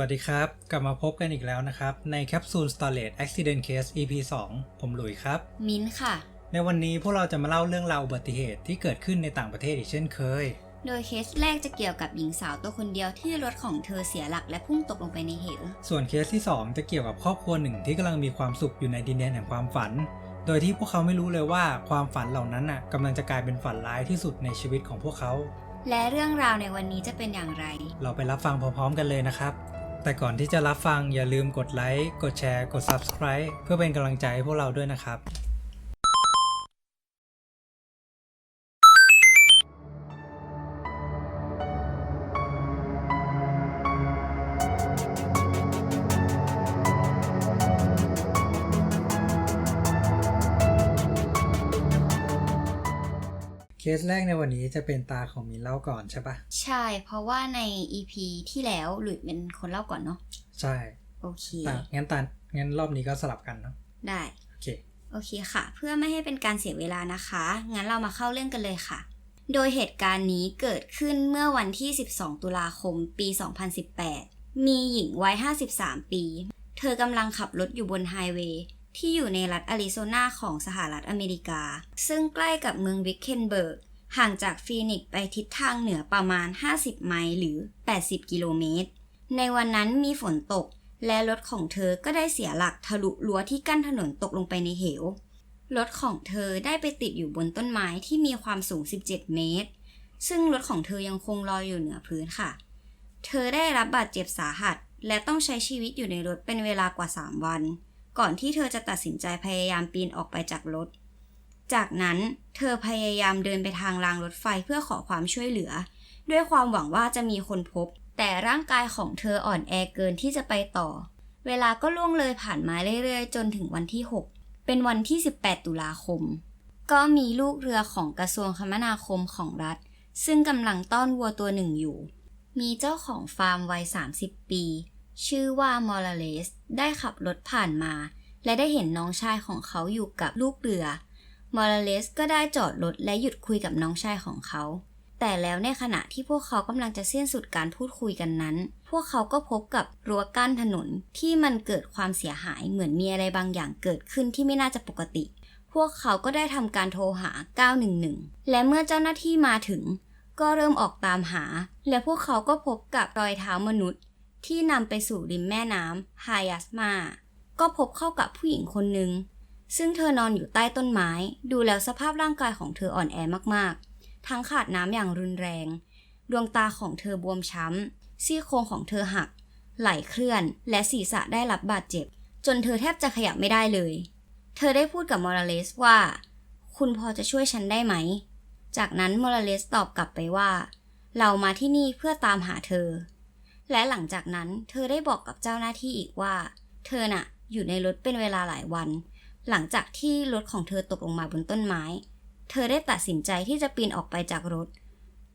วัสดีครับ กลับมาพบกันอีกแล้วนะครับ ในแคปซูล Storage Accident Case EP 2 ผมหลุยครับ มิ้นท์ค่ะ ในวันนี้พวกเราจะมาเล่าเรื่องราวอุบัติเหตุที่เกิดขึ้นในต่างประเทศอีกเช่นเคย โดยเคสแรกจะเกี่ยวกับหญิงสาวตัวคนเดียวที่รถของเธอเสียหลักและพุ่งตกลงไปในเหว ส่วนเคสที่ 2 จะเกี่ยวกับครอบครัวหนึ่งที่กำลังมีความสุขอยู่ในดินแดนแห่งความฝัน โดยที่พวกเขาไม่รู้เลยว่าความฝันเหล่านั้นน่ะกำลังจะกลายเป็นฝันร้ายที่สุดในชีวิตของพวกเขา และเรื่องราวในวันนี้จะเป็นอย่างไร เราไปรับฟังพร้อมๆกันเลยนะครับ แต่ก่อนที่จะรับฟังอย่าลืมกดไลค์ กดแชร์ กด Subscribe เพื่อเป็นกำลังใจให้พวกเราด้วยนะครับ เคสแรกในวันนี้จะเป็นตาของมินเล่าก่อนใช่ปะใช่ เพราะว่าใน EP ที่แล้วหลุยเป็นคนเล่าก่อนเนาะใช่โอเคตางั้นตางั้นรอบนี้ก็สลับกันเนาะได้โอเคโอเคค่ะ เพื่อไม่ให้เป็นการเสียเวลานะคะ งั้นเรามาเข้าเรื่องกันเลยค่ะ โดยเหตุการณ์นี้เกิดขึ้นเมื่อวันที่ 12 ตุลาคม ปี 2018 มีหญิงวัย 53 ปี เธอกำลังขับรถอยู่บนไฮเวย์ ที่อยู่ในรัฐอาริโซนาของสหรัฐอเมริกา ซึ่งใกล้กับเมืองวิกเคนเบิร์ก ห่างจากฟีนิกซ์ไปทิศทางเหนือประมาณ 50 ไมล์หรือ 80 กิโลเมตร ในวันนั้นมีฝนตก และรถของเธอก็ได้เสียหลักทะลุรั้วที่กั้นถนนตกลงไปในเหว รถของเธอได้ไปติดอยู่บนต้นไม้ที่มีความสูง 17 เมตร ซึ่งรถของเธอยังคงลอยอยู่เหนือพื้นค่ะ เธอได้รับบาดเจ็บสาหัส และต้องใช้ชีวิตอยู่ในรถเป็นเวลากว่า 3 วัน ก่อนที่เธอจะตัดสินใจพยายามปีนออกไปจากรถ จากนั้นเธอพยายามเดินไปทางรางรถไฟเพื่อขอความช่วยเหลือ ด้วยความหวังว่าจะมีคนพบ แต่ร่างกายของเธออ่อนแอเกินที่จะไปต่อ เวลาก็ล่วงเลยผ่านมาเรื่อยๆ จนถึงวันที่ 6 เป็นวันที่ 18 ตุลาคม ก็มีลูกเรือของกระทรวงคมนาคมของรัฐ ซึ่งกำลังต้อนวัวตัวหนึ่งอยู่ มีเจ้าของฟาร์มวัย 30 ปี ชื่อว่ามอร์เลส ได้ขับรถผ่านมา และได้เห็นน้องชายของเขาอยู่กับลูกเรือ มอร์เลสก็ได้จอดรถและหยุดคุยกับน้องชายของเขา แต่แล้วในขณะที่พวกเขากำลังจะสิ้นสุดการพูดคุยกันนั้น พวกเขาก็พบกับรั้วกั้นถนนที่มันเกิดความเสียหายเหมือนมีอะไรบางอย่างเกิดขึ้นที่ไม่น่าจะปกติ พวกเขาก็ได้ทำการโทรหา 911 และเมื่อเจ้าหน้าที่มาถึงก็เริ่มออกตามหา และพวกเขาก็พบกับรอยเท้ามนุษย์ ที่นำไปสู่ริมแม่น้ำไฮยัสมาก็พบเข้ากับผู้หญิงคนหนึ่ง ซึ่งเธอนอนอยู่ใต้ต้นไม้ ดูแล้วสภาพร่างกายของเธออ่อนแอมากๆ ทั้งขาดน้ำอย่างรุนแรง ดวงตาของเธอบวมช้ำ ซี่โครงของเธอหัก ไหลเคลื่อน และศีรษะได้รับบาดเจ็บ จนเธอแทบจะขยับไม่ได้เลย เธอได้พูดกับมอราเลสว่า คุณพอจะช่วยฉันได้ไหม จากนั้นมอราเลสตอบกลับไปว่า เรามาที่นี่เพื่อตามหาเธอ และหลังจากนั้นเธอได้บอกกับเจ้าหน้าที่อีกว่า เธอน่ะ อยู่ในรถเป็นเวลาหลายวัน หลังจากที่รถของเธอตกลงมาบนต้นไม้ เธอได้ตัดสินใจที่จะปีนออกไปจากรถ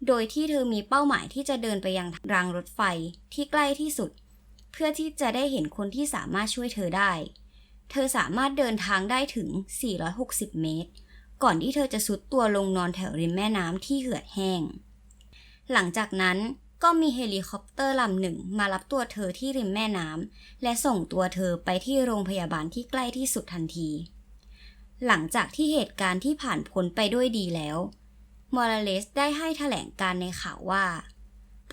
โดยที่เธอมีเป้าหมายที่จะเดินไปยังรางรถไฟที่ใกล้ที่สุด เพื่อที่จะได้เห็นคนที่สามารถช่วยเธอได้ เธอสามารถเดินทางได้ถึง 460 เมตร ก่อนที่เธอจะสุดตัวลงนอนแถวริมแม่น้ำที่เหือดแห้ง หลังจากนั้น ก็มีเฮลิคอปเตอร์ลำหนึ่งมารับตัวเธอที่ริมแม่น้ำและส่งตัวเธอไปที่โรงพยาบาลที่ใกล้ที่สุดทันที หลังจากที่เหตุการณ์ที่ผ่านพ้นไปด้วยดีแล้วมอราเลสได้ให้แถลงการในข่าวว่า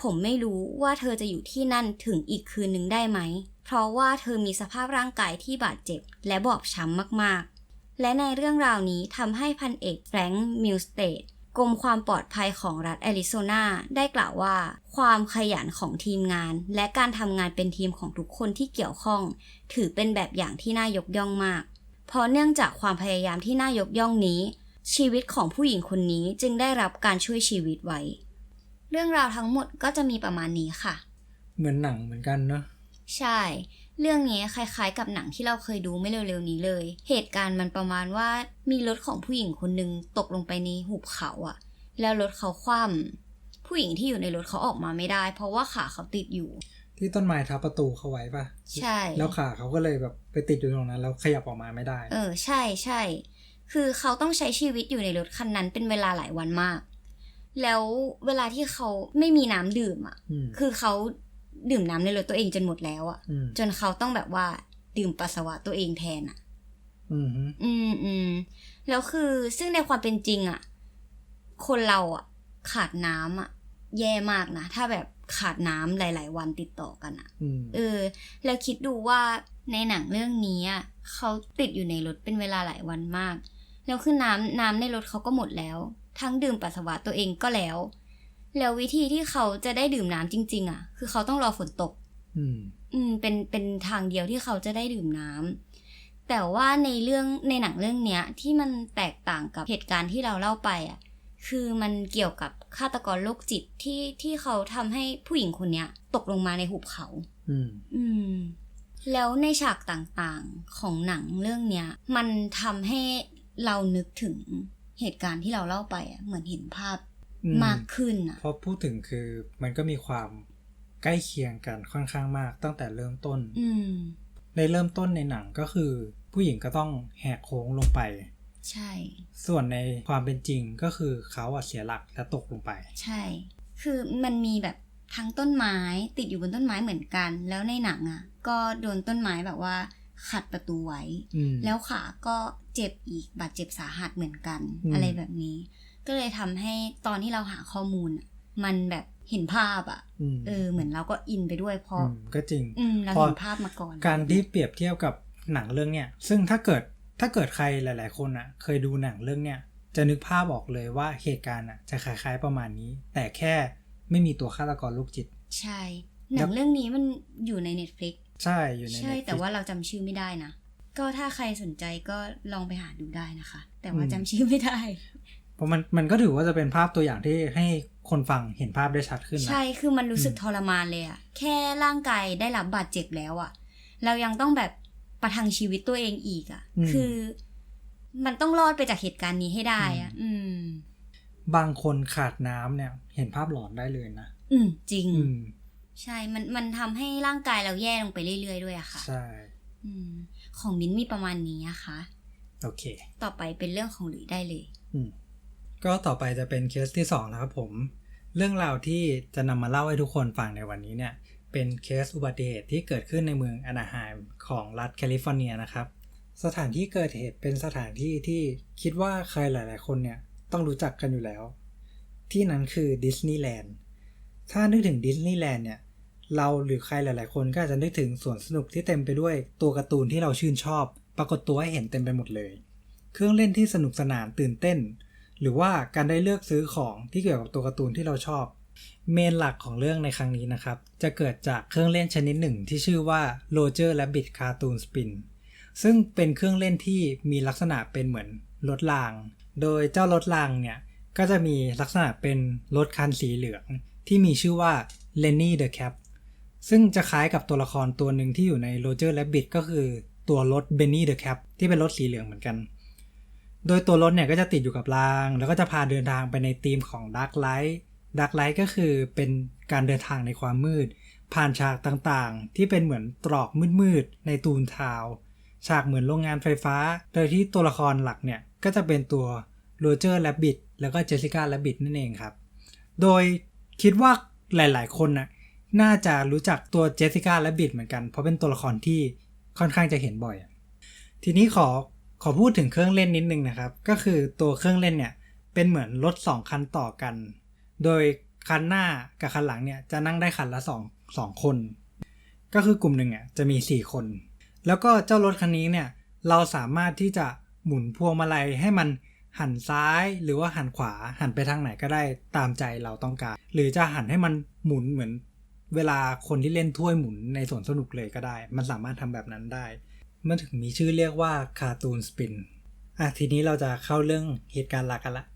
ผมไม่รู้ว่าเธอจะอยู่ที่นั่นถึงอีกคืนหนึ่งได้ไหม เพราะว่าเธอมีสภาพร่างกายที่บาดเจ็บและบอบช้ำมากๆ และในเรื่องราวนี้ทำให้พันเอกแฟรงค์มิลสเตด กรมความปลอดภัยของรัฐแอริโซนาได้กล่าวว่า ความขยันของทีมงาน และการทำงานเป็นทีมของทุกคนที่เกี่ยวข้อง ถือเป็นแบบอย่างที่น่ายกย่องมาก เพราะเนื่องจากความพยายามที่น่ายกย่องนี้ ชีวิตของผู้หญิงคนนี้จึงได้รับการช่วยชีวิตไว้ เรื่องราวทั้งหมดก็จะมีประมาณนี้ค่ะ เหมือนหนังเหมือนกันเนาะใช่ เรื่องนี้คล้ายๆ กับหนังที่เราเคยดูไม่เร็วๆนี้เลย เหตุการณ์มันประมาณว่ามีรถของผู้หญิงคนหนึ่งตกลงไปในหุบเขาอะแล้วรถเขาคว่ำผู้หญิงที่อยู่ในรถเขาออกมาไม่ได้ เพราะว่าขาเขาติดอยู่ ที่ต้นไม้ทับประตูเขาไว้ปะใช่ แล้วขาเขาก็เลยแบบไปติดอยู่ตรงนั้น แล้วขยับออกมาไม่ได้ เออใช่ใช่คือเขาต้องใช้ชีวิตอยู่ในรถคันนั้นเป็นเวลาหลายวันมาก แล้วเวลาที่เขาไม่มีน้ำดื่มอะอืมคือเขา ดื่มน้ำในรถตัวเองจนหมดแล้วอะอืมจนเขาต้องแบบว่า ดื่มปัสสาวะตัวเองแทนอะอืมฮึอืมอืมแล้วคือซึ่งในความเป็นจริงอะคนเราอะขาดน้ำอะแย่มากนะ ถ้าแบบขาดน้ำหลาย ๆ วันติดต่อกันอะอืมเออ แล้วคิดดูว่าในหนังเรื่องนี้อะเขาติดอยู่ในรถเป็นเวลาหลายวันมาก แล้วคือน้ำน้ำในรถเขาก็หมดแล้ว ทั้งดื่มปัสสาวะตัวเองก็แล้ว แล้ววิธีที่เขาจะได้ดื่มน้ำจริง ๆอะคือเขาต้องรอฝนตก อืม อืม เป็นเป็นทางเดียวที่เขาจะได้ดื่มน้ำแต่ว่าในเรื่องในหนังเรื่องเนี้ย ที่มันแตกต่างกับเหตุการณ์ที่เราเล่าไปอะ คือมันเกี่ยวกับฆาตกรโรคจิตที่ที่เขาทำให้ผู้หญิงคนเนี้ย ตกลงมาในหุบเขา อืม อืม แล้วในฉากต่างๆของหนังเรื่องเนี้ย มันทำให้เรานึกถึงเหตุการณ์ที่เราเล่าไปอะ เหมือนเห็นภาพอื มากขึ้นอะพอพูดถึงคือมันก็มีความใกล้เคียงกันค่อนข้างมากตั้งแต่เริ่มต้นอืมในเริ่มต้นในหนังก็คือ ผู้หญิงก็ต้องแหกโค้งลงไป ใช่ ส่วนในความเป็นจริงก็คือเขาอะเสียหลักและตกลงไป ใช่ คือมันมีแบบทั้งต้นไม้ติดอยู่บนต้นไม้เหมือนกัน แล้วในหนังอะก็โดนต้นไม้แบบว่าขัดประตูไว้อืมแล้วขาก็เจ็บอีกบาดเจ็บสาหัสเหมือนกันอืมอะไรแบบนี้ ก็เลยทำให้ตอนที่เราหาข้อมูลอะมันแบบเห็นภาพอะอืมเออเหมือนเราก็อินไปด้วยเพราะอืมก็จริงอืมเราพอเห็นภาพมาก่อน การที่เปรียบเทียบกับหนังเรื่องเนี้ยซึ่งถ้าเกิดถ้าเกิดใครหลาย ๆ คนอะ เคยดูหนังเรื่องเนี้ยจะนึกภาพออกเลยว่าเหตุการณ์อะจะคล้าย ๆ ประมาณนี้ แต่แค่ไม่มีตัวฆาตกรโรคจิต ใช่ หนังเรื่องนี้มันอยู่ใน Netflix ใช่อยู่ในใช่ Netflix แต่ว่าเราจำชื่อไม่ได้นะ ก็ถ้าใครสนใจก็ลองไปหาดูได้นะคะ แต่ว่าอืมจำชื่อไม่ได้ เพราะมันมันก็ถือว่าจะเป็นภาพตัวอย่างที่ให้คนฟังเห็นภาพได้ชัดขึ้นนะใช่คือมันรู้สึกอืมทรมานเลยอะแค่ร่างกายได้รับบาดเจ็บแล้วอะเรายังต้องแบบประทังชีวิตตัวเองอีกอะคือ มันต้องรอดไปจากเหตุการณ์นี้ให้ได้อะอืม บางคนขาดน้ำเนี่ย เห็นภาพหลอนได้เลยนะอืม จริงอืมใช่ มันมันทำให้ร่างกายเราแย่ลงไปเรื่อยๆด้วยอะค่ะ ใช่อืมของมิ้นท์มีประมาณนี้อะคะ โอเค ต่อไปเป็นเรื่องของหลุยได้เลย อืม ก็ต่อไปจะเป็นเคสที่สองนะครับผม เรื่องราวที่จะนำมาเล่าให้ทุกคนฟังในวันนี้เนี่ยเป็นเคสอุบัติเหตุที่เกิดขึ้นในเมืองอนาไฮม์ของรัฐแคลิฟอร์เนียนะครับ สถานที่เกิดเหตุเป็นสถานที่ที่คิดว่าใครหลาย ๆ คนเนี่ยต้องรู้จักกันอยู่แล้ว ที่นั้นคือดิสนีย์แลนด์ถ้านึกถึงดิสนีย์แลนด์เนี่ยเราหรือใครหลาย ๆ คนก็อาจจะนึกถึงสวนสนุกที่เต็มไปด้วยตัวการ์ตูนที่เราชื่นชอบ ปรากฏตัวให้เห็นเต็มไปหมดเลย เครื่องเล่นที่สนุกสนานตื่นเต้น หรือว่าการได้เลือกซื้อของที่เกี่ยวกับตัวการ์ตูนที่เราชอบ เมนหลักของเรื่องในครั้งนี้นะครับ จะเกิดจากเครื่องเล่นชนิดหนึ่งที่ชื่อว่า Roger Rabbit Cartoon Spin ซึ่งเป็นเครื่องเล่นที่มีลักษณะเป็นเหมือนรถราง โดยเจ้ารถรางเนี่ย ก็จะมีลักษณะเป็นรถคันสีเหลือง ที่มีชื่อว่า Lenny the Cap ซึ่งจะคล้ายกับตัวละครตัวหนึ่งที่อยู่ใน Roger Rabbit ก็คือตัวรถ Benny the Cap ที่เป็นรถสีเหลืองเหมือนกัน โดยตัวรถเนี่ยก็จะติดอยู่กับราง แล้วก็จะพาเดินทางไปในธีมของ Dark Light Dark Light ก็คือเป็นการเดินทางในความมืด ผ่านฉากต่างๆ ที่เป็นเหมือนตรอกมืดๆในตูนทาวฉากเหมือนโรงงานไฟฟ้า โดยที่ตัวละครหลักเนี่ยก็จะเป็นตัวโรเจอร์แลบบิทแล้วก็เจสสิก้าแลบบิทนั่นเองครับ โดยคิดว่าหลายๆ คนน่ะน่าจะรู้จักตัวเจสสิก้าแลบบิทเหมือนกัน เพราะเป็นตัวละครที่ค่อนข้างจะเห็นบ่อย ทีนี้ขอ ขอพูดถึงเครื่องเล่นนิดนึงนะครับ ก็คือตัวเครื่องเล่นเนี่ยเป็นเหมือนรถสองคันต่อกัน โดยคันหน้ากับคันหลังเนี่ยจะนั่งได้คันละสองสองคน ก็คือกลุ่มหนึ่งอะจะมีสี่คน แล้วก็เจ้ารถคันนี้เนี่ยเราสามารถที่จะหมุนพวงมาลัยให้มันหันซ้ายหรือว่าหันขวาหันไปทางไหนก็ได้ตามใจเราต้องการ หรือจะหันให้มันหมุนเหมือนเวลาคนที่เล่นถ้วยหมุนในสวนสนุกเลยก็ได้ มันสามารถทำแบบนั้นได้ มันถึงมีชื่อเรียกว่าคา r ตูนสปินอะทีนี้เราจะเข้าเรื่องเหตุการณ์หลักกันละ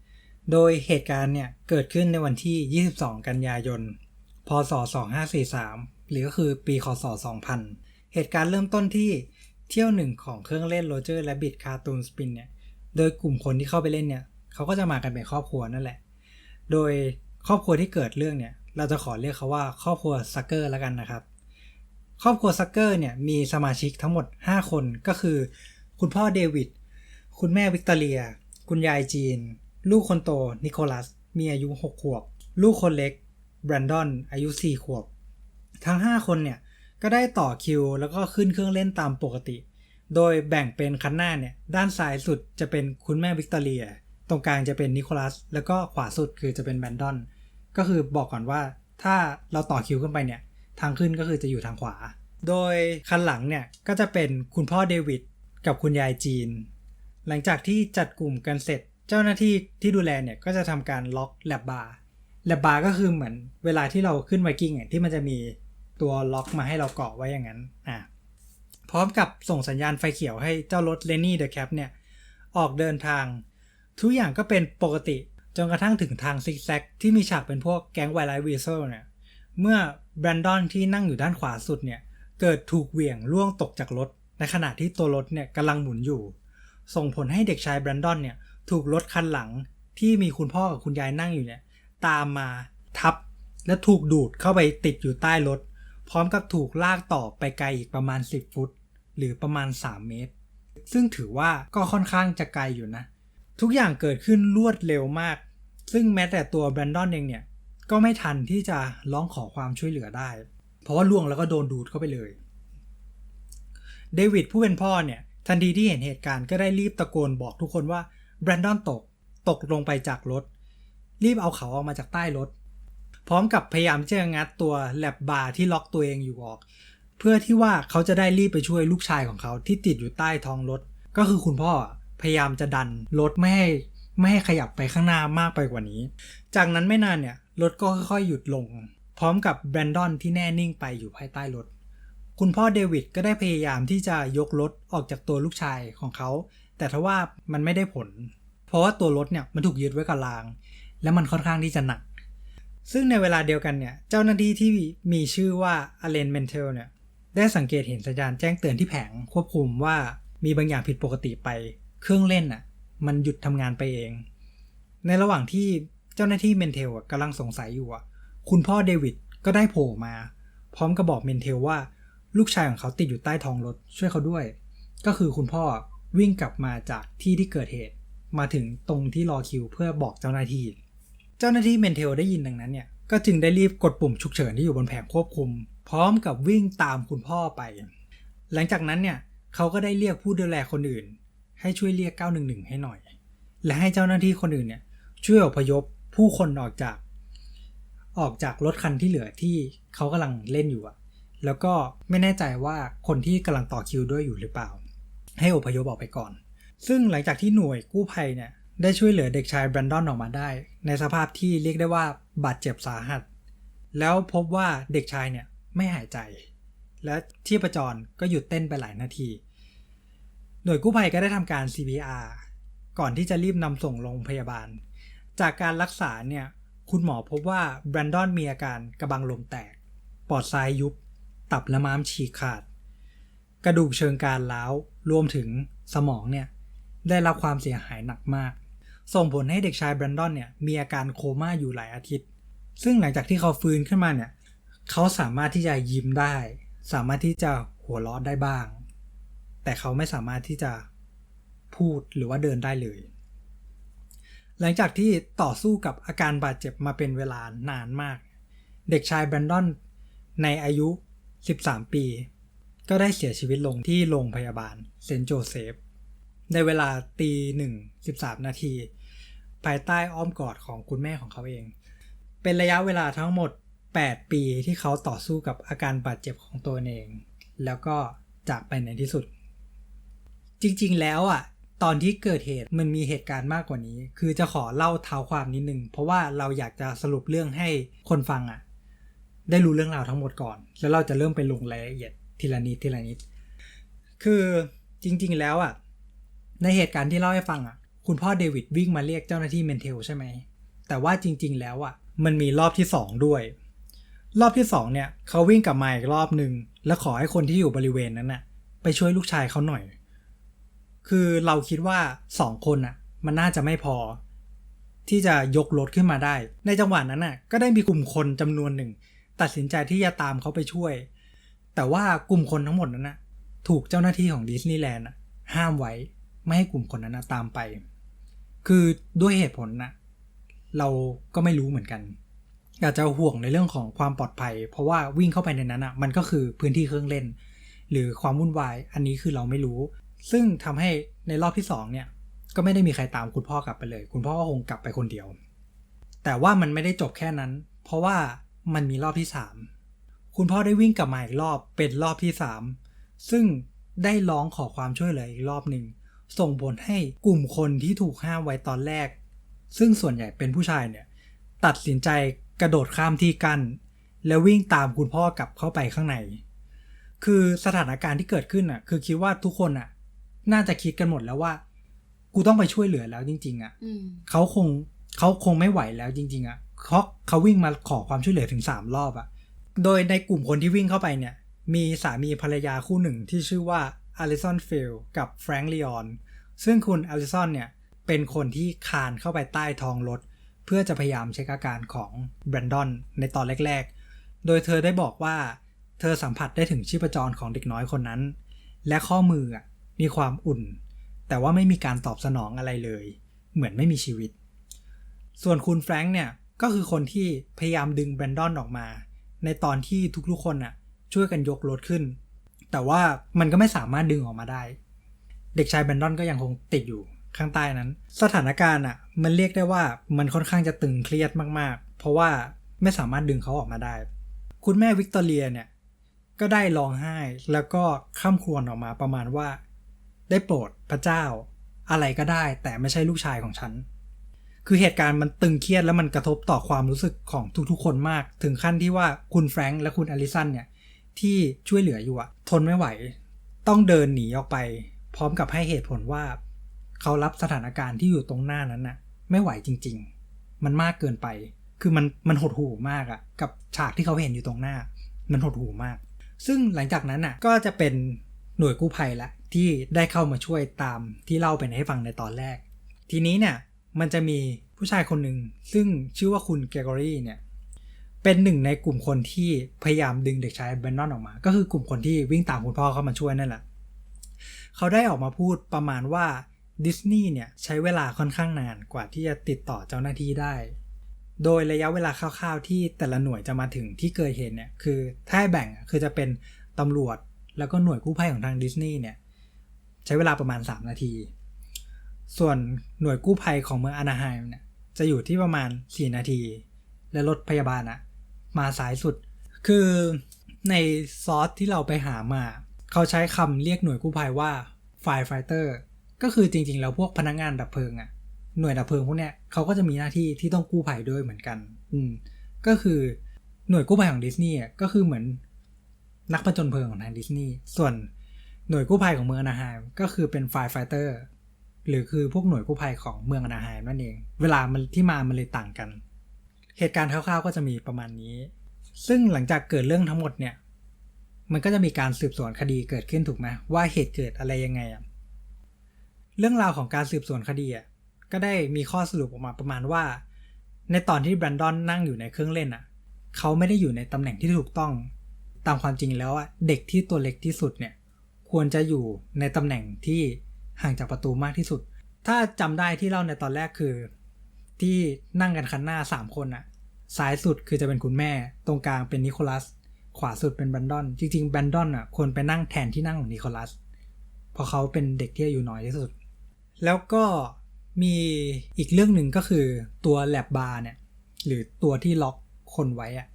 โดยเหตุการณ์เนี่ย เกิดขึ้นในวันที่ 22 กันยายน พศ 2543 หรือก็คือปีคศ 2000 เหตุการณ์เริ่มต้นที่เที่ยวหนึ่งของเครื่องเล่น Roger Rabbit Cartoon Spin เนี่ย โดยกลุ่มคนที่เข้าไปเล่นเนี่ย เขาก็จะมากันเป็นครอบครัวนั่นแหละ โดยครอบครัวที่เกิดเรื่องเนี่ย เราจะขอเรียกเขาว่าครอบครัวซักเกอร์แล้วกันนะครับ ครอบครัวซักเกอร์เนี่ยมีสมาชิกทั้งหมด 5 คนก็คือ คุณพ่อเดวิด คุณแม่วิกตอเรีย คุณยายจีน ลูกคนโตนิโคลัส มีอายุ 6 ขวบ ลูกคนเล็กแบรนดอนอายุ 4 ขวบ ทั้ง 5 คนเนี่ย ก็ได้ต่อคิว แล้วก็ขึ้นเครื่องเล่นตามปกติ โดยแบ่งเป็นคันหน้าเนี่ย ด้านซ้ายสุดจะเป็นคุณแม่วิกตอเรีย ตรงกลางจะเป็นนิโคลัส แล้วก็ขวาสุดคือจะเป็นแบรนดอน ก็คือบอกก่อนว่าถ้าเราต่อคิวขึ้นไปเนี่ย ทางขึ้นก็คือจะอยู่ทางขวา โดยคันหลังเนี่ยก็จะเป็นคุณพ่อเดวิดกับคุณยายจีน หลังจากที่จัดกลุ่มกันเสร็จ เจ้าหน้าที่ที่ดูแลเนี่ยก็จะทำการล็อกแลบบาร์แลบบาร์ก็คือเหมือนเวลาที่เราขึ้นไวกิ้งอะที่มันจะมีตัวล็อกมาให้เราเกาะไว้อย่างนั้นอะพร้อมกับส่งสัญญาณไฟเขียวให้เจ้ารถเลนนี่เดอะแคปเนี่ยออกเดินทาง ทุกอย่างก็เป็นปกติจนกระทั่งถึงทางซิกแซกที่มีฉากเป็นพวกแก๊งไวไลท์วีเซลเนี่ยเมื่อ แบรนดอนที่นั่งอยู่ด้านขวาสุดเนี่ยเกิดถูกเหวี่ยงล่วงตกจากรถ ในขณะที่ตัวรถเนี่ยกำลังหมุนอยู่ ส่งผลให้เด็กชายแบรนดอนเนี่ยถูกรถคันหลังที่มีคุณพ่อกับคุณยายนั่งอยู่เนี่ยตามมาทับและถูกดูดเข้าไปติดอยู่ใต้รถ พร้อมกับถูกลากต่อไปไกลอีกประมาณ 10 ฟุต หรือประมาณ 3 เมตร ซึ่งถือว่าก็ค่อนข้างจะไกลอยู่นะ ทุกอย่างเกิดขึ้นรวดเร็วมาก ซึ่งแม้แต่ตัวแบรนดอนเองเนี่ย ก็ไม่ทันที่จะร้องขอความช่วยเหลือได้ เพราะว่าล่วงแล้วก็โดนดูดเข้าไปเลย เดวิดผู้เป็นพ่อเนี่ย ทันทีที่เห็นเหตุการณ์ก็ได้รีบตะโกนบอกทุกคนว่าแบรนดอนตกตกลงไปจากรถ รีบเอาเขาออกมาจากใต้รถ พร้อมกับพยายามจะงัดตัวแลบบาร์ที่ล็อกตัวเองอยู่ออก เพื่อที่ว่าเขาจะได้รีบไปช่วยลูกชายของเขาที่ติดอยู่ใต้ท้องรถ ก็คือคุณพ่อพยายามจะดันรถไม่ให้ไม่ให้ขยับไปข้างหน้ามากไปกว่านี้ จากนั้นไม่นานเนี่ย รถก็ค่อยๆหยุดลง พร้อมกับแบรนดอนที่แน่นิ่งไปอยู่ภายใต้รถ คุณพ่อเดวิดก็ได้พยายามที่จะยกรถออกจากตัวลูกชายของเขา แต่ทว่ามันไม่ได้ผล เพราะว่าตัวรถเนี่ยมันถูกยึดไว้กับราง และมันค่อนข้างที่จะหนัก ซึ่งในเวลาเดียวกันเนี่ยเจ้าหน้าที่ที่มีชื่อว่าอเลนเมนเทลเนี่ยได้สังเกตเห็นสัญญาณแจ้งเตือนที่แผงควบคุมว่ามีบางอย่างผิดปกติไป เครื่องเล่นอะ มันหยุดทำงานไปเอง ในระหว่างที่ เจ้าหน้าที่เมนเทลกำลังสงสัยอยู่คุณพ่อเดวิดก็ได้โผล่มา พร้อมกับบอกเมนเทลว่าลูกชายของเขาติดอยู่ใต้ท้องรถช่วยเขาด้วย ก็คือคุณพ่อวิ่งกลับมาจากที่ที่เกิดเหตุ มาถึงตรงที่รอคิวเพื่อบอกเจ้าหน้าที่ เจ้าหน้าที่เมนเทลได้ยินดังนั้นเนี่ยก็จึงได้รีบกดปุ่มฉุกเฉินที่อยู่บนแผงควบคุม พร้อมกับวิ่งตามคุณพ่อไป หลังจากนั้นเนี่ยเขาก็ได้เรียกผู้ดูแลคนอื่น ให้ช่วยเรียก 911 ให้หน่อย และให้เจ้าหน้าที่คนอื่นเนี่ยช่วยอพยพ ผู้คนออกจากออกจากรถคันที่เหลือที่เขากำลังเล่นอยู่อะแล้วก็ไม่แน่ใจว่าคนที่กำลังต่อคิวด้วยอยู่หรือเปล่า ให้อพยพออกไปก่อน ซึ่งหลังจากที่หน่วยกู้ภัยเนี่ยได้ช่วยเหลือเด็กชายแบรนดอนออกมาได้ ในสภาพที่เรียกได้ว่าบาดเจ็บสาหัส แล้วพบว่าเด็กชายเนี่ยไม่หายใจ และที่ประจรก็หยุดเต้นไปหลายนาที หน่วยกู้ภัยก็ได้ทำการ CPR ก่อนที่จะรีบนำส่งโรงพยาบาล จากการรักษาเนี่ยคุณหมอพบว่าแบรนดอนมีอาการกระบังลมแตก ปอดซ้ายยุบ ตับและม้ามฉีกขาด กระดูกเชิงกรานร้าว รวมถึงสมองเนี่ยได้รับความเสียหายหนักมาก ส่งผลให้เด็กชายแบรนดอนเนี่ยมีอาการโคม่าอยู่หลายอาทิตย์ ซึ่งหลังจากที่เขาฟื้นขึ้นมาเนี่ยเขาสามารถที่จะยิ้มได้ สามารถที่จะหัวเราะได้บ้าง แต่เขาไม่สามารถที่จะพูดหรือว่าเดินได้เลย หลังจากที่ต่อสู้กับอาการบาดเจ็บมาเป็นเวลานานมาก เด็กชายแบรนดอนในอายุ 13 ปี ก็ได้เสียชีวิตลงที่โรงพยาบาลเซนต์โจเซฟในเวลาตีหนึ่งสิบสามนาที ภายใต้อ้อมกอดของคุณแม่ของเขาเอง เป็นระยะเวลาทั้งหมด 8 ปีที่เขาต่อสู้กับอาการบาดเจ็บของตัวเอง แล้วก็จากไปในที่สุด จริงๆแล้วอะ ตอนที่เกิดเหตุมันมีเหตุการณ์มากกว่านี้ คือจะขอเล่าเท้าความนิดนึง เพราะว่าเราอยากจะสรุปเรื่องให้คนฟังอะ ได้รู้เรื่องราวทั้งหมดก่อน แล้วเราจะเริ่มไปลงรายละเอียดทีละนิดทีละนิด คือจริง ๆ แล้วอะ ในเหตุการณ์ที่เล่าให้ฟังอะ คุณพ่อเดวิดวิ่งมาเรียกเจ้าหน้าที่เมนเทลใช่ไหม แต่ว่าจริง ๆ แล้วอะ มันมีรอบที่สองด้วย รอบที่สองเนี่ยเขาวิ่งกลับมาอีกรอบหนึ่งแล้วขอให้คนที่อยู่บริเวณนั้นน่ะ ไปช่วยลูกชายเขาหน่อย คือเราคิดว่าสองคนน่ะ มันน่าจะไม่พอ ที่จะยกรถขึ้นมาได้ ในจังหวะนั้นน่ะ ก็ได้มีกลุ่มคนจำนวนหนึ่ง ตัดสินใจที่จะตามเขาไปช่วย แต่ว่ากลุ่มคนทั้งหมดนั้นน่ะ ถูกเจ้าหน้าที่ของดิสนีย์แลนด์ห้ามไว้ ไม่ให้กลุ่มคนนั้นนะตามไป คือด้วยเหตุผลนะเราก็ไม่รู้เหมือนกันอาจจะห่วงในเรื่องของความปลอดภัย เพราะว่าวิ่งเข้าไปในนั้นอะ มันก็คือพื้นที่เครื่องเล่น หรือความวุ่นวาย อันนี้คือเราไม่รู้ ซึ่งทำให้ในรอบที่สองเนี่ยก็ไม่ได้มีใครตามคุณพ่อกลับไปเลย คุณพ่อก็คงกลับไปคนเดียว แต่ว่ามันไม่ได้จบแค่นั้น เพราะว่ามันมีรอบที่สามคุณพ่อได้วิ่งกลับมาอีกรอบเป็นรอบที่สามซึ่งได้ร้องขอความช่วยเหลืออีกรอบหนึ่งส่งผลให้กลุ่มคนที่ถูกห้ามไว้ตอนแรก ซึ่งส่วนใหญ่เป็นผู้ชายเนี่ยตัดสินใจกระโดดข้ามที่กั้นแล้ววิ่งตามคุณพ่อกลับเข้าไปข้างใน คือสถานการณ์ที่เกิดขึ้นอะคือคิดว่าทุกคนอะ น่าจะคิดกันหมดแล้วว่า กูต้องไปช่วยเหลือแล้วจริง ๆอะอืมเขาคงเขาคงไม่ไหวแล้วจริง ๆอะเขาเขาวิ่งมาขอความช่วยเหลือถึงสามรอบอะ โดยในกลุ่มคนที่วิ่งเข้าไปเนี่ย มีสามีภรรยาคู่หนึ่งที่ชื่อว่าอลิสันฟิลกับแฟรงค์ลีออนซึ่งคุณอลิสันเนี่ย เป็นคนที่คานเข้าไปใต้ท้องรถเพื่อจะพยายามเช็คอาการของแบรนดอนในตอนแรก ๆ โดยเธอได้บอกว่า เธอสัมผัสได้ถึงชีพจรของเด็กน้อยคนนั้น และข้อมืออะ มีความอุ่น แต่ว่าไม่มีการตอบสนองอะไรเลย เหมือนไม่มีชีวิต ส่วนคุณแฟรงค์เนี่ยก็คือคนที่พยายามดึงแบรนดอนออกมา ในตอนที่ทุกๆคนน่ะช่วยกันยกรถขึ้น แต่ว่ามันก็ไม่สามารถดึงออกมาได้ เด็กชายแบรนดอนก็ยังคงติดอยู่ข้างใต้นั้น สถานการณ์อะมันเรียกได้ว่ามันค่อนข้างจะตึงเครียดมากๆ เพราะว่าไม่สามารถดึงเขาออกมาได้ คุณแม่วิกตอเรียเนี่ยก็ได้ร้องไห้แล้วก็ข้ามครวญออกมาประมาณว่า ได้โปรดพระเจ้า อะไรก็ได้ แต่ไม่ใช่ลูกชายของฉัน คือเหตุการณ์มันตึงเครียดแล้วมันกระทบต่อความรู้สึกของทุกๆ คนมาก ถึงขั้นที่ว่าคุณแฟรงค์และคุณอลิสันเนี่ยที่ช่วยเหลืออยู่อะทนไม่ไหว ต้องเดินหนีออกไป พร้อมกับให้เหตุผลว่า เขารับสถานการณ์ที่อยู่ตรงหน้านั้นน่ะ ไม่ไหวจริง ๆ มันมากเกินไป คือมันมันหดหู่มากอะกับฉากที่เขาเห็นอยู่ตรงหน้า มันหดหู่มาก ซึ่งหลังจากนั้นน่ะก็จะเป็นหน่วยกู้ภัยละ ที่ได้เข้ามาช่วยตามที่เล่าไปให้ฟังในตอนแรก ทีนี้เนี่ยมันจะมีผู้ชายคนหนึ่งซึ่งชื่อว่าคุณเกรกอรี่เนี่ยเป็นหนึ่งในกลุ่มคนที่พยายามดึงเด็กชายแบรนอนออกมา ก็คือกลุ่มคนที่วิ่งตามคุณพ่อเข้ามาช่วยนั่นแหละ เขาได้ออกมาพูดประมาณว่าดิสนีย์เนี่ยใช้เวลาค่อนข้างนานกว่าที่จะติดต่อเจ้าหน้าที่ได้ โดยระยะเวลาคร่าวๆที่แต่ละหน่วยจะมาถึงที่เกิดเหตุเนี่ยคือถ้าให้แบ่งคือจะเป็นตำรวจแล้วก็หน่วยกู้ภัยของทางดิสนีย์เนี่ย ใช้เวลาประมาณ 3 นาที ส่วนหน่วยกู้ภัยของเมืองอนาไฮม์เนี่ยจะอยู่ที่ประมาณ 4 นาที และรถพยาบาลอะมาสายสุด คือในซอสที่เราไปหามา เขาใช้คำเรียกหน่วยกู้ภัยว่า firefighter ก็คือจริงๆ แล้วพวกพนักงานดับเพลิงอะหน่วยดับเพลิงพวกเนี้ยเขาก็จะมีหน้าที่ที่ต้องกู้ภัยด้วยเหมือนกัน อืมก็คือหน่วยกู้ภัยของดิสนีย์ก็คือเหมือนนักผจญเพลิงของทางดิสนีย์ส่วน หน่วยกู้ภัยของเมืองอนาไฮม์ก็คือเป็น firefighter หรือคือพวกหน่วยกู้ภัยของเมืองอนาไฮม์นั่นเอง เวลามันที่มามันเลยต่างกัน เหตุการณ์คร่าวๆก็จะมีประมาณนี้ ซึ่งหลังจากเกิดเรื่องทั้งหมดเนี่ย มันก็จะมีการสืบสวนคดีเกิดขึ้นถูกไหมว่าเหตุเกิดอะไรยังไงอะเรื่องราวของการสืบสวนคดีอะก็ได้มีข้อสรุปออกมาประมาณว่า ในตอนที่แบรนดอนนั่งอยู่ในเครื่องเล่นอะ เขาไม่ได้อยู่ในตำแหน่งที่ถูกต้อง ตามความจริงแล้วอะเด็กที่ตัวเล็กที่สุดเนี่ย ควรจะอยู่ในตำแหน่งที่ห่างจากประตูมากที่สุด ถ้าจำได้ที่เล่าในตอนแรกคือ ที่นั่งกันคันหน้าสามคนอะซ้ายสุดคือจะเป็นคุณแม่ ตรงกลางเป็นนิโคลัส ขวาสุดเป็นแบนดอน จริงๆแบนดอนอะควรไปนั่งแทนที่นั่งของนิโคลัสเพราะเขาเป็นเด็กที่อายุน้อยที่สุด แล้วก็มีอีกเรื่องหนึ่งก็คือตัวแลบบาร์เนี่ยหรือตัวที่ล็อกคนไว้อะ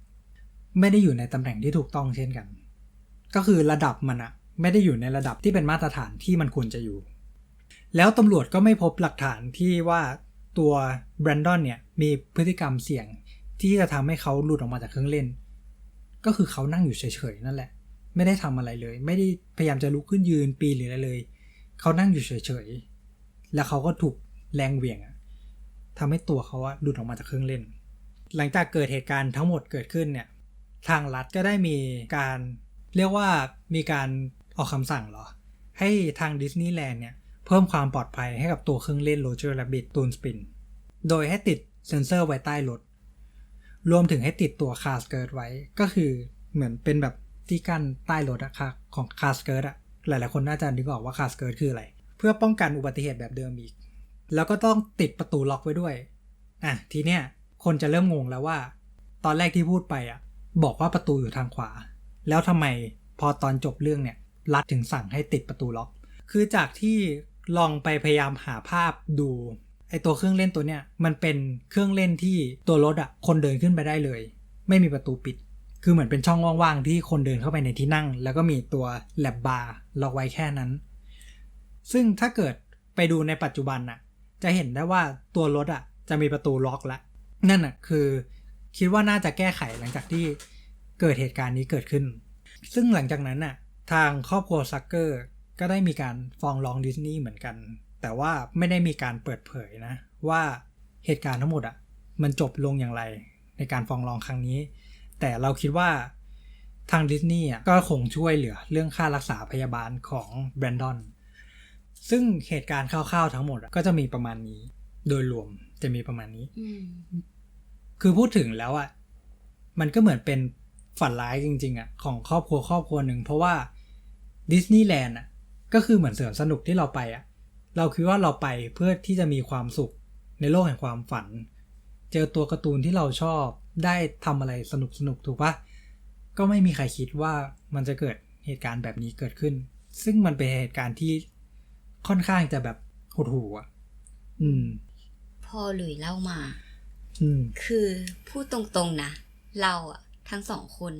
ไม่ได้อยู่ในตำแหน่งที่ถูกต้องเช่นกัน ก็คือระดับมันอะ ไม่ได้อยู่ในระดับที่เป็นมาตรฐานที่มันควรจะอยู่ แล้วตำรวจก็ไม่พบหลักฐานที่ว่าตัวแบรนดอนเนี่ยมีพฤติกรรมเสี่ยงที่จะทำให้เขาหลุดออกมาจากเครื่องเล่น ก็คือเขานั่งอยู่เฉยๆนั่นแหละ ไม่ได้ทำอะไรเลย ไม่ได้พยายามจะลุกขึ้นยืนปีนหรืออะไรเลย เขานั่งอยู่เฉยๆแล้วเขาก็ถูกแรงเหวี่ยงทำให้ตัวเขาอะหลุดออกมาจากเครื่องเล่น หลังจากเกิดเหตุการณ์ทั้งหมดเกิดขึ้นเนี่ยทางรัฐก็ได้มีการเรียกว่ามีการ ออกคำสั่งเหรอ ให้ทางดิสนีย์แลนด์เนี่ย เพิ่มความปลอดภัยให้กับตัวเครื่องเล่น Roger Rabbit ตูนสปิน โดยให้ติดเซ็นเซอร์ไว้ใต้รถ รวมถึงให้ติดตัวคาสเกิร์ตไว้ ก็คือเหมือนเป็นแบบที่กั้นใต้รถอะค่ะของคาสเกิร์ตอะหลายๆคนน่าจะนึกออกว่าคาสเกิร์ตคืออะไร เพื่อป้องกันอุบัติเหตุแบบเดิมอีก แล้วก็ต้องติดประตูล็อกไว้ด้วย อะ ทีเนี้ยคนจะเริ่มงงแล้วว่า ตอนแรกที่พูดไปอะบอกว่าประตูอยู่ทางขวา แล้วทำไมพอตอนจบเรื่องเนี่ย รัฐถึงสั่งให้ติดประตูล็อก คือจากที่ลองไปพยายามหาภาพดูไอตัวเครื่องเล่นตัวเนี้ยมันเป็นเครื่องเล่นที่ตัวรถอะคนเดินขึ้นไปได้เลย ไม่มีประตูปิด คือเหมือนเป็นช่องว่างๆที่คนเดินเข้าไปในที่นั่ง แล้วก็มีตัวแลบบาร์ล็อกไว้แค่นั้น ซึ่งถ้าเกิดไปดูในปัจจุบันน่ะจะเห็นได้ว่าตัวรถอะจะมีประตูล็อกแล้วนั่นน่ะคือ คิดว่าน่าจะแก้ไขหลังจากที่เกิดเหตุการณ์นี้เกิดขึ้น ซึ่งหลังจากนั้นน่ะ ทางครอบครัวซักเกอร์ก็ได้มีการฟ้องร้องดิสนีย์เหมือนกัน แต่ว่าไม่ได้มีการเปิดเผยนะ ว่าเหตุการณ์ทั้งหมดอะมันจบลงอย่างไรในการฟ้องร้องครั้งนี้ แต่เราคิดว่าทางดิสนีย์อะก็คงช่วยเหลือเรื่องค่ารักษาพยาบาลของแบรนดอน ซึ่งเหตุการณ์คร่าวๆทั้งหมดก็จะมีประมาณนี้ โดยรวมจะมีประมาณนี้ คือพูดถึงแล้วอะมันก็เหมือนเป็นฝันร้ายจริง ๆอะของครอบครัวครอบครัวหนึ่งเพราะว่า ดิสนีย์แลนด์อะก็คือเหมือนสวนสนุกที่เราไปอะเราคิดว่าเราไปเพื่อที่จะมีความสุขในโลกแห่งความฝัน เจอตัวการ์ตูนที่เราชอบได้ทำอะไรสนุกสนุกๆถูกปะก็ไม่มีใครคิดว่ามันจะเกิดเหตุการณ์แบบนี้เกิดขึ้น ซึ่งมันเป็นเหตุการณ์ที่ค่อนข้างจะแบบหดหู่อะอืม พอหลุยเล่ามา อืม คือพูดตรงๆนะ เราอะทั้งสองคน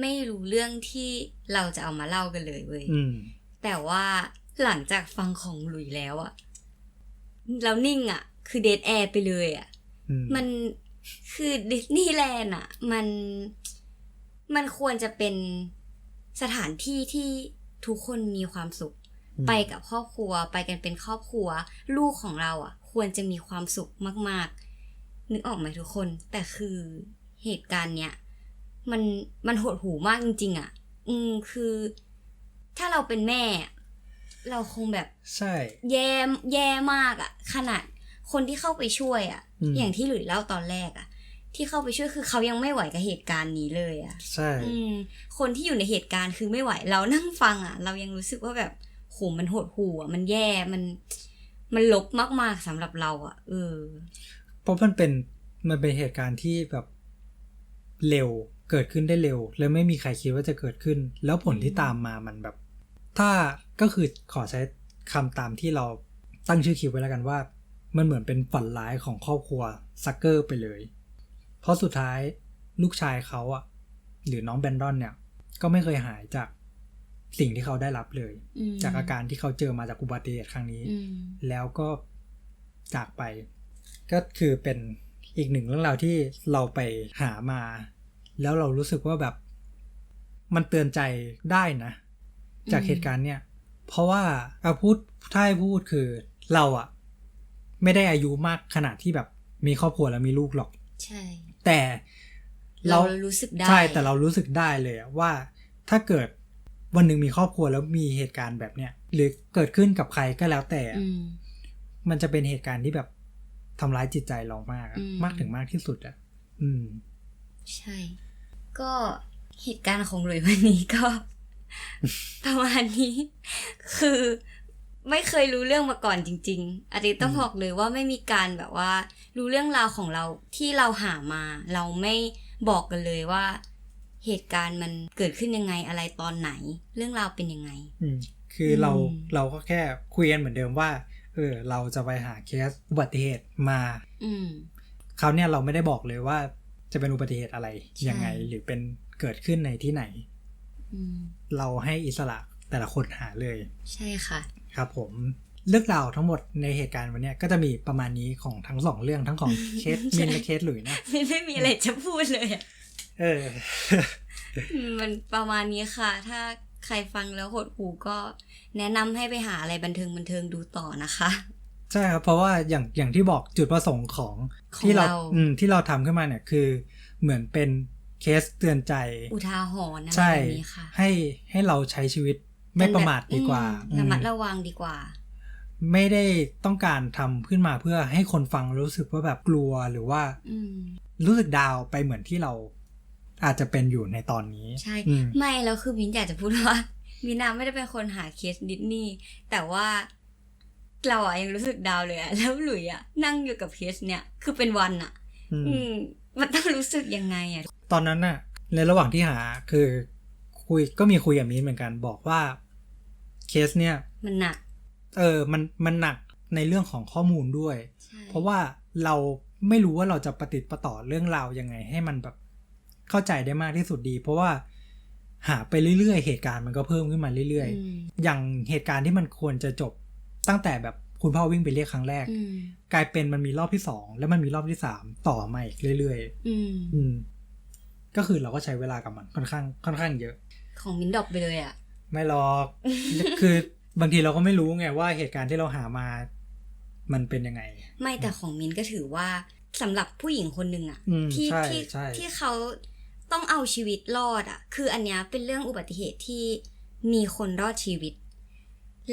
ไม่รู้เรื่องที่เราจะเอามาเล่ากันเลยเว้ยอืมแต่ว่าหลังจากฟังของหลุยแล้วอะเรานิ่งอะคือเดทแอร์ไปเลยอะอืมมันคือดิสนีย์แลนด์อะมันมันควรจะเป็นสถานที่ที่ทุกคนมีความสุขอืมไปกับครอบครัวไปกันเป็นครอบครัว ลูกของเราอะควรจะมีความสุขมาก ๆ นึกออกไหมทุกคน แต่คือเหตุการณ์เนี้ย มันมันหดหูมากจริง ๆอะอืมคือ ถ้าเราเป็นแม่อะเราคงแบบใช่ แย่แย่มากอะขนาดคนที่เข้าไปช่วยอะอืม อย่างที่หลุยเล่าตอนแรกอะที่เข้าไปช่วยคือเขายังไม่ไหวกับเหตุการณ์นี้เลยอะใช่ อืมคนที่อยู่ในเหตุการณ์คือไม่ไหวเรานั่งฟังอะเรายังรู้สึกว่าแบบโหมันหดหู่อะมันแย่มัน มันลบมากๆสำหรับเราอะเออ เพราะมันเป็นมันเป็นเหตุการณ์ที่แบบเร็ว เกิดขึ้นได้เร็ว แล้วไม่มีใครคิดว่าจะเกิดขึ้น แล้วผลที่ตามมามันแบบ ถ้าก็คือขอใช้คำตามที่เราตั้งชื่อคลิปไว้แล้วกันว่า มันเหมือนเป็นฝันร้ายของครอบครัวซักเกอร์ไปเลย เพราะสุดท้ายลูกชายเขาอะหรือน้องแบนดอนเนี่ย ก็ไม่เคยหายจากสิ่งที่เขาได้รับเลยอืมจากอาการที่เขาเจอมาจากอุบัติเหตุครั้งนี้อืมแล้วก็จากไป ก็คือเป็นอีกหนึ่งเรื่องราวที่เราไปหามา แล้วเรารู้สึกว่าแบบ มันเตือนใจได้นะ จากเหตุการณ์เนี่ย เพราะว่าเอาพูดถ้าให้พูดคือเราอะไม่ได้อายุมากขนาดที่แบบมีครอบครัวแล้วมีลูกหรอก ใช่ แต่เรารู้สึกได้ ใช่ แต่เรารู้สึกได้เลยอะว่าถ้าเกิดวันหนึ่งมีครอบครัวแล้วมีเหตุการณ์แบบเนี้ยหรือเกิดขึ้นกับใครก็แล้วแต่อะอืมมันจะเป็นเหตุการณ์ที่แบบทำร้ายจิตใจเรามากอะอืมมากถึงมากที่สุดอะ อืม ใช่ ก็เหตุการณ์ของหลุยวันนี้ก็ ประมาณนี้ คือไม่เคยรู้เรื่องมาก่อนจริง ๆอาทิตย์ต้องอืมบอกเลยว่าไม่มีการแบบว่า รู้เรื่องราวของเราที่เราหามา เราไม่บอกกันเลยว่า เหตุการณ์มันเกิดขึ้นยังไงอะไรตอนไหน เรื่องราวเป็นยังไงอืมคือเราอืมเราก็แค่คุยกันเหมือนเดิมว่า เออ เราจะไปหาเคสอุบัติเหตุมา อืมคราวเนี้ยเราไม่ได้บอกเลยว่า จะเป็นอุบัติเหตุอะไรใช่ยังไงหรือเป็นเกิดขึ้นในที่ไหนอืมเราให้อิสระแต่ละคนหาเลย ใช่ค่ะ ครับผมเรื่องราวทั้งหมดในเหตุการณ์วันเนี้ยก็จะมีประมาณนี้ของทั้งสองเรื่องทั้งของเคสมินและเคสหลุยนะไม่ไม่มีอะไรจะพูดเลยอะเอออืมมันประมาณนี้ค่ะ ถ้าใครฟังแล้วหดหูก็แนะนำให้ไปหาอะไรบันเทิงบันเทิงดูต่อนะคะ ใช่ครับเพราะว่าอย่างอย่างที่บอกจุดประสงค์ของของที่เราเรา อืมที่เราทำขึ้นมาเนี่ยคือ เหมือนเป็นเคสเตือนใจ อุทาหรณ์อะไรใช่ แบบนี้ค่ะให้ให้เราใช้ชีวิตไม่ประมาทดีกว่าอืมระมัดอืมระวังดีกว่า ไม่ได้ต้องการทำขึ้นมาเพื่อให้คนฟังรู้สึกว่าแบบกลัวหรือว่าอืม รู้สึกดาวไปเหมือนที่เราอาจจะเป็นอยู่ในตอนนี้ใช่ อืม ไม่แล้วคือมินอยากจะพูดว่า มินาไม่ได้เป็นคนหาเคสดิสนีย์แต่ว่า เราอะยังรู้สึกดาวเลยอะแล้วหลุยอะนั่งอยู่กับเคสเนี่ยคือเป็นวันอะอืมอืมมันต้องรู้สึกยังไงอะตอนนั้นน่ะในระหว่างที่หาคือ คุยก็มีคุยกับมิ้นท์เหมือนกัน บอกว่าเคสเนี่ย มันหนัก เออมันมันหนักในเรื่องของข้อมูลด้วยใช่เพราะว่าเราไม่รู้ว่าเราจะประติดประต่อเรื่องราวยังไง ให้มันแบบเข้าใจได้มากที่สุดดี เพราะว่าหาไปเรื่อยๆ เหตุการณ์มันก็เพิ่มขึ้นมาเรื่อยอืมๆอย่างเหตุการณ์ที่มันควรจะจบ ตั้งแต่แบบคุณพ่อวิ่งไปเรียกครั้งแรกอืมกลายเป็นมันมีรอบที่สองแล้วมันมีรอบที่สามต่อมาอีกเรื่อยอืมๆอืมก็คือเราก็ใช้เวลากับมันค่อนข้าง ค่อนข้างเยอะ ของมินดรอปไปเลยอะไม่หรอก คือบางทีเราก็ไม่รู้ไงว่าเหตุการณ์ที่เราหามา มันเป็นยังไง ไม่แต่ของมินก็ถือว่าสำหรับผู้หญิงคนหนึ่งอะอืมที่ใช่ที่ใช่ที่เขาต้องเอาชีวิตรอดอะคืออันเนี้ยเป็นเรื่องอุบัติเหตุที่มีคนรอดชีวิต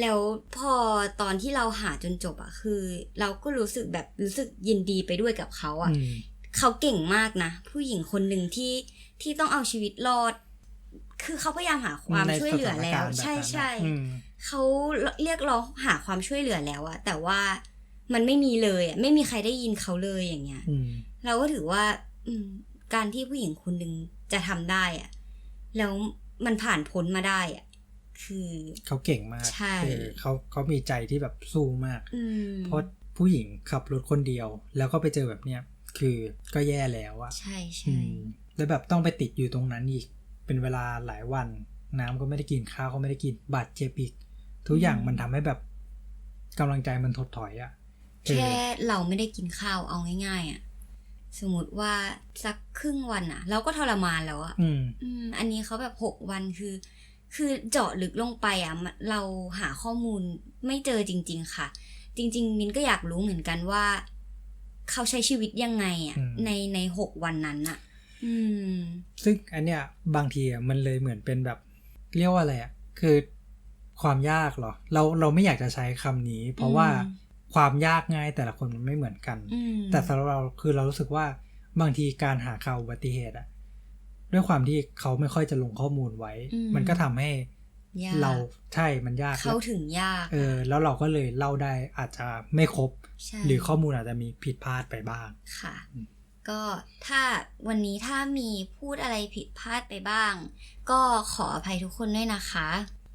แล้วพอตอนที่เราหาจนจบอะคือ เราก็รู้สึกแบบรู้สึกยินดีไปด้วยกับเขาอะอืมเขาเก่งมากนะ ผู้หญิงคนหนึ่งที่ที่ต้องเอาชีวิตรอด คือเขาพยายามหาความในช่วยเหลือแล้วสถานการณ์แบบใช่นั้นใช่อืมเขาเรียกร้องหาความช่วยเหลือแล้วอะแต่ว่ามันไม่มีเลยอะไม่มีใครได้ยินเขาเลยอย่างเงี้ยอืมเราก็ถือว่าอืมการที่ผู้หญิงคนหนึ่งจะทำได้อะแล้วมันผ่านพ้นมาได้อะ คือเขาเก่งมากใช่เออเขาเขามีใจที่แบบสู้มากอืมเพราะผู้หญิงขับรถคนเดียว แล้วก็ไปเจอแบบเนี้ยคือก็แย่แล้วอะใช่อืใช่มแล้วแบบต้องไปติดอยู่ตรงนั้นอีก เป็นเวลาหลายวัน น้ำก็ไม่ได้กินข้าวก็ไม่ได้กินบาดเจ็บอีก ทุกอย่างมันทำให้แบบกำลังใจมันถดถอยอะเออแค่เราไม่ได้กินข้าวเอาง่าย ๆอะสมมติว่าสักครึ่งวันอะเราก็ทรมานแล้วอะอืมอืมอันนี้เขาแบบหกวันคือ คือเจาะลึกลงไปอะมันเราหาข้อมูลไม่เจอจริง ๆ ค่ะ จริง ๆ มินก็อยากรู้เหมือนกันว่า เขาใช้ชีวิตยังไงอะอืมในในหกวันนั้นอะอืมซึ่งอันเนี้ยบางทีอะมันเลยเหมือนเป็นแบบ เรียกว่าอะไรอะคือความยากเหรอ เราเราไม่อยากจะใช้คำนี้ เพราะว่าอืมความยากง่ายแต่ละคนมันไม่เหมือนกันอืมแต่สำหรับเราคือเรารู้สึกว่าบางทีการหาข่าวอุบัติเหตุอะ ด้วยความที่เขาไม่ค่อยจะลงข้อมูลไว้ มันก็ทำให้ยากเราใช่มันยากเข้าถึงยาก เออ แล้วเราก็เลยเล่าได้อาจจะไม่ครบใช่หรือข้อมูลอาจจะมีผิดพลาดไปบ้างค่ะอืมก็ถ้าวันนี้ถ้ามีพูดอะไรผิดพลาดไปบ้าง ก็ขออภัยทุกคนด้วยนะคะ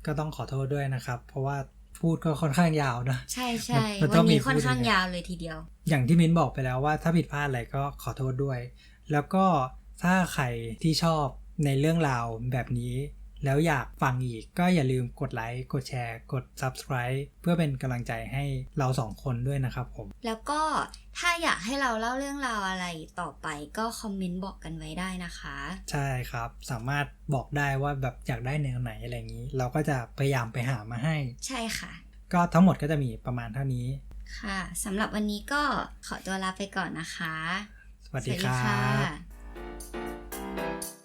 ก็ต้องขอโทษด้วยนะครับ เพราะว่าพูดก็ค่อนข้างยาวนะ ใช่ใช่มันต้วัอนงมีนี้ค่อนพูดข้างอย่างเงี้ยยาวเลยทีเดียว อย่างที่มิ้นบอกไปแล้วว่าถ้าผิดพลาดอะไรก็ขอโทษด้วย แล้วก็ ถ้าใครที่ชอบในเรื่องราวแบบนี้ แล้วอยากฟังอีกก็อย่าลืมกดไลค์กดแชร์ กด subscribe เพื่อเป็นกำลังใจให้เราสองคนด้วยนะครับผม แล้วก็ถ้าอยากให้เราเล่าเรื่องราวอะไรต่อไปก็คอมเมนต์บอกกันไว้ได้นะคะ ใช่ครับสามารถบอกได้ว่าแบบอยากได้แนวไหนอะไรอย่างนี้ เราก็จะพยายามไปหามาให้ ใช่ค่ะ ก็ทั้งหมดก็จะมีประมาณเท่านี้ ค่ะสำหรับวันนี้ก็ขอตัวลาไปก่อนนะคะ สวัสดีครับะ you